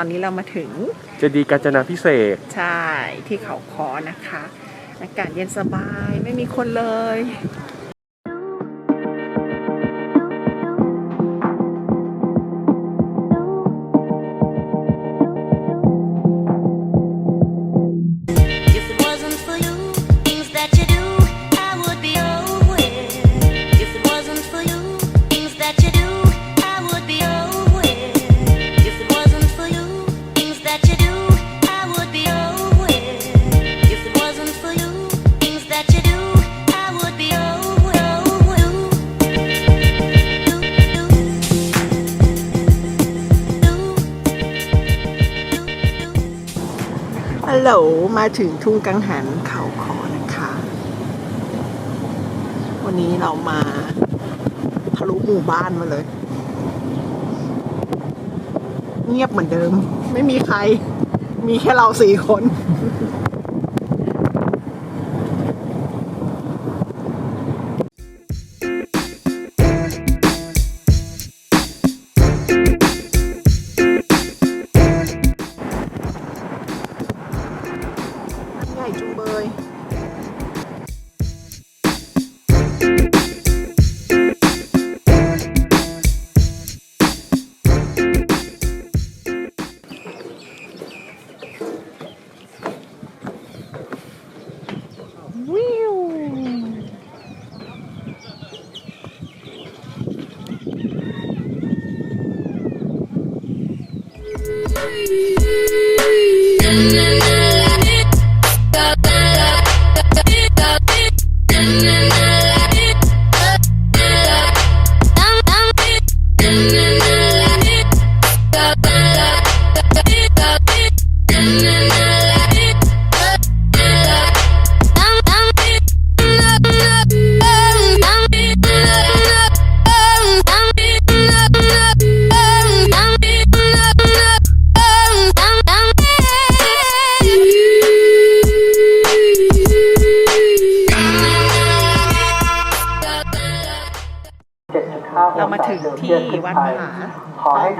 ตอนนี้เรามาถึงเจดีย์กาญจนาพิเศษกใช่ที่เขาคอนะคะ อากาศเย็นสบายไม่มีคนเลย โหลมาถึงทุ่งกังหันเขาคอนะคะ วันนี้เรามาทะลุหมู่บ้านมาเลย เงียบเหมือนเดิม ไม่มีใคร มีแค่เราสี่คน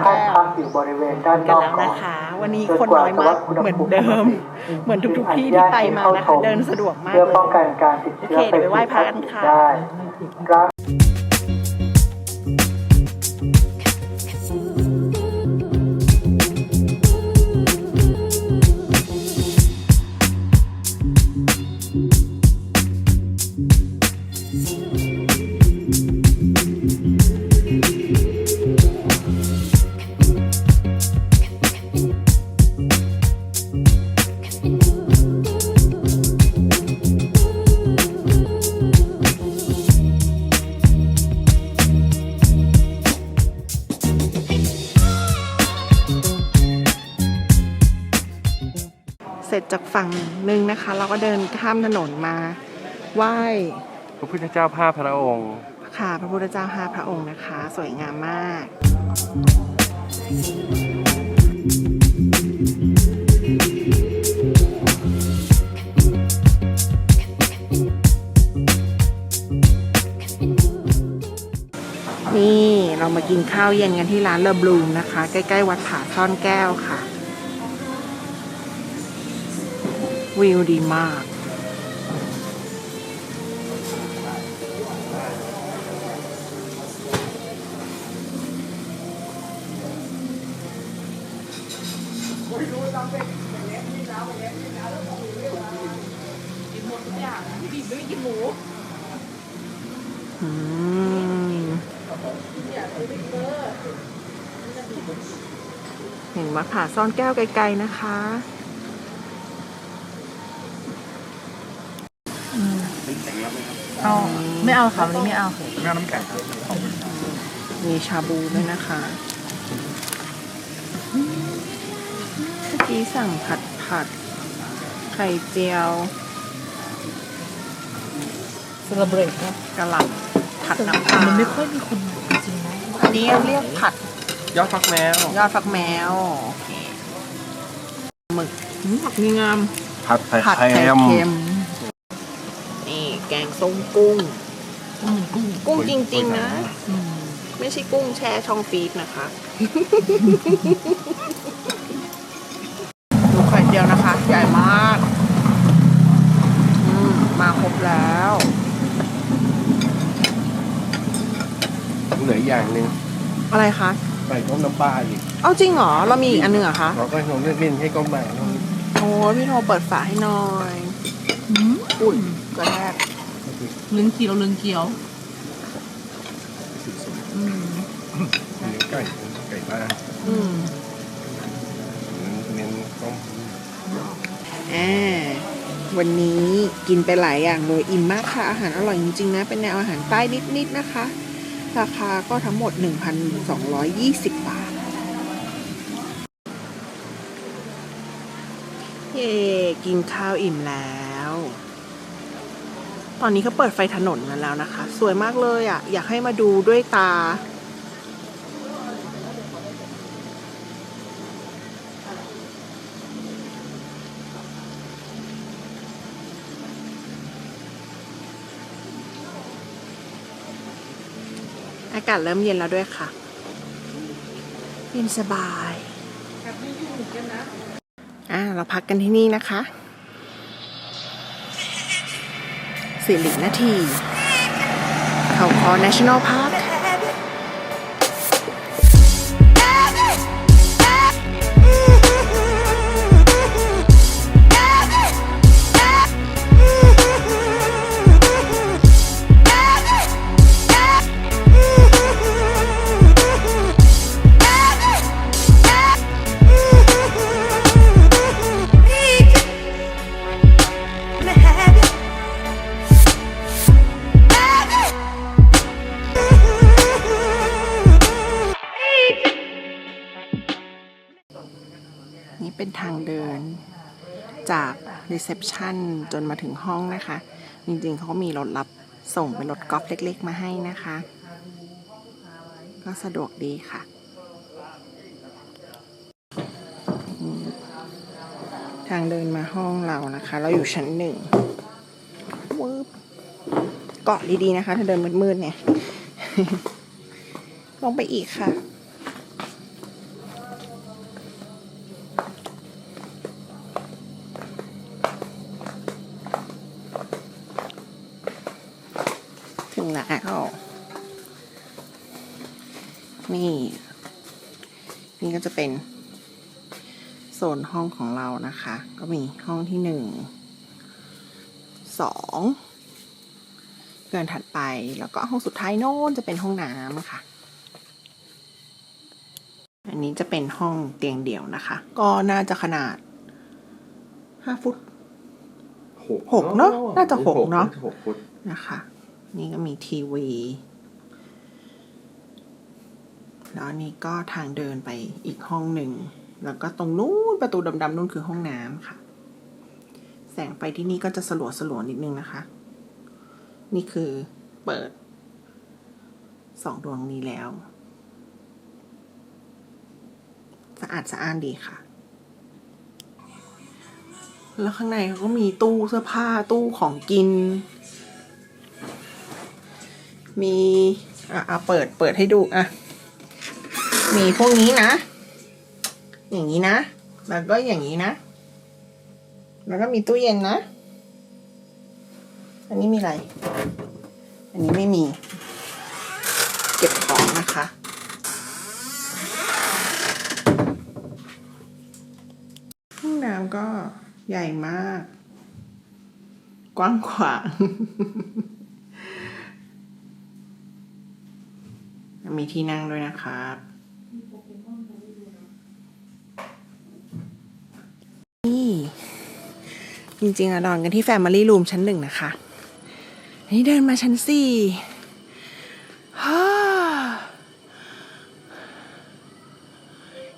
ขอให้ท่านพักอยู่บริเวณด้านนกันอกแล้วก่อนะคะวันนี้คนน้อยมากเหมือนเดิม เหมือนทุกๆที่ที่ไปมานะคะเดินสะดวกมากเพื่อเลป้องกันยการติดเชื้อโอเคเดี๋ยวไปไหว้พระกันค่ะ ฝั่งหนึ่งนะคะ เราก็เดินข้ามถนนมาไหว้พระพุทธเจ้าผ้าพระองค์ ค่ะ พระพุทธเจ้าห้าพระองค์นะคะ สวยงามมาก นี่เรามากินข้าวเย็นกันที่ร้านเลอบลูมนะคะ ใกล้ ๆ วัดผาซ่อนแก้วค่ะ วิวดีมากอืมเห็นวัดผาซ่อนแก้วไกลๆนะคะ เอาไม่เอาค่ะวันนี้ไม่เอามีชาบูด้วยนะคะเมื่อกี้สั่งผัดผัด ไข่เจียวเซเลบรตนะกะหล่ำผัดน้ำปลามันไม่ค่อยมีคนจริงๆนะอันนี้เรียกผัดยอดฟักแมว ยอดฟักแมวโอเคหมึกหืมผักมีงามผัดไข่ผัดไข่เค็มเค็มนี่ แกงส้มกุ้งอืมกุ้ง กุ้งจริง ๆ นะอืมไม่ใช่กุ้งแช่ช่องฟีดนะคะดียวนะคะ ใหญ่มากอืมมาครบแล้วเหลืออย่างหนึ่งอะไรคะใส่ต้มน้ำปลาอีกเอาจริงเหรอ เรามีอีกอันหนึ่งเหรอคะเราก็ลองเลือกเล่นให้ก้มใหม่โอ้พี่โทรเปิดฝาให้หน่อยอุ้ยกระแทก ลึงเกียวลึงเกียวอืมเนื้อไก่ไก่บ้านอืมเน้นต้มอ่าวันนี้กินไปหลายอย่างเลยอิ่มมากค่ะ อาหารอร่อยจริงๆนะ เป็นแนวอาหารใต้นิดๆนะคะ ราคาก็ทั้งหมด 1,220 บาท เย่กินข้าวอิ่มแล้ว ตอนนี้เขาเปิดไฟถนนกันแล้วนะคะ สวยมากเลยอะ อยากให้มาดูด้วยตา อากาศเริ่มเย็นแล้วด้วยค่ะ เย็นสบายอ่าเราพักกันที่นี่นะคะ สิรินาที เขาคอ National Park นี่เป็นทางเดิน จากรีเซพชันจนมาถึงห้องนะคะ จริงๆเขาก็มีรถรับส่งเป็นรถกอล์ฟเล็กๆ มาให้นะคะ ก็สะดวกดีค่ะ ทางเดินมาห้องเรานะคะ เราอยู่ชั้นหนึ่งวืบเกาะดีๆนะคะ ถ้าเดินมืดๆเนี่ย ลงไปอีกค่ะ ถึงแล้วนี่ นี่ก็จะเป็น โซนห้องของเรานะคะ ก็มีห้องที่หนึ่ง สองเดินถัดไปแล้วก็ห้องสุดท้ายโน้นจะเป็นห้องน้ำค่ะอันนี้จะเป็นห้องเตียงเดี่ยวนะคะ ก็น่าจะขนาดห้าฟุตหกเนอะน่าจะหกเนอะหกฟุตนะคะ นี่ก็มีทีวี แล้วนนี้ก็ทางเดินไปอีกห้องหนึ่ง แล้วก็ตรงนู้นประตูดำๆนู่นคือห้องน้ำค่ะ แสงไฟที่นี่ก็จะสลัวสลัวๆนิดนึงนะคะ นี่คือเปิดสองดวงนี้แล้วสะอาดสะอ้านดีค่ะ แล้วข้างในเขาก็มีตู้เสื้อผ้าตู้ของกิน มีอะอะเปิดเปิดให้ดูอะมีพวกนี้นะ อย่างนี้นะ แล้วก็อย่างนี้นะ แล้วก็มีตู้เย็นนะ อันนี้มีอะไร อันนี้ไม่มี เก็บของนะคะห้องน้ำก็ใหญ่มาก กว้างขวาง มีที่นั่งด้วยนะครับ นี่ จริงๆอะนอนกันที่ Family Room ชั้นหนึ่งนะคะอันนี้เดินมาชั้นสี่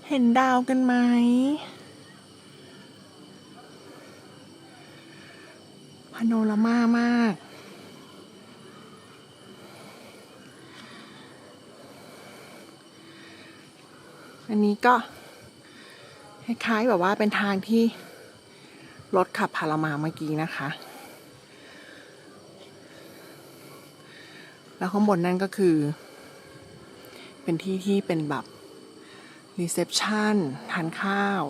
เห็นดาวกันไหมพาโนรามามาก อันนี้ก็คล้ายๆแบบว่าเป็นทางที่รถขับพารามาเมื่อกี้นะคะ แล้วข้างบนนั่นก็คือ เป็นที่ที่เป็นแบบรีเซพชันทานข้าว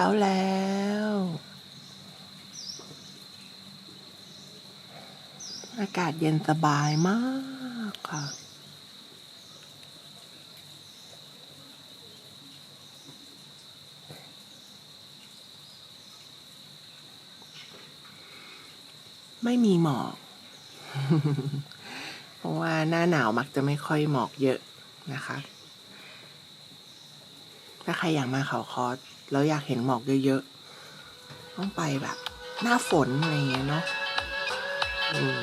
ช้าแล้ว อากาศเย็นสบายมากค่ะ ไม่มีหมอก เพราะว่าหน้าหนาวมักจะไม่ค่อยหมอกเยอะนะคะ ถ้าใครอยากมาเขาคอสแล้วอยากเห็นหมอกเยอะๆ ต้องไปแบบ หน้าฝนอะไรอย่างเงี้ยเนาะอืม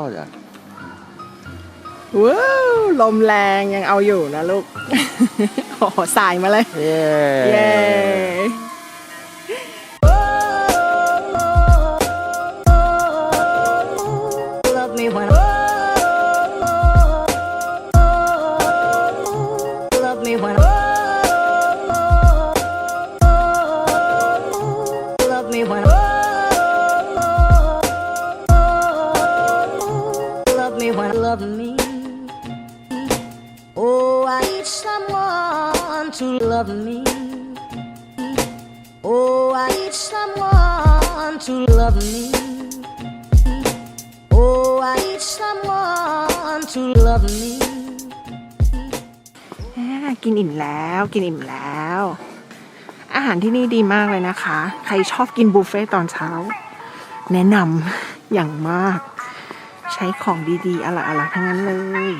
อดอะว้าวลมแรงยังเอาอยู่นะลูก โอ้โหสายมาเลย เย้ to love me. กินอิ่มแล้วกินอิ่มแล้ว อาหารที่นี่ดีมากเลยนะคะ ใครชอบกินบุฟเฟ่ต์ตอนเช้า แนะนำอย่างมาก ใช้ของดีๆอร่อยๆทั้งนั้นเลย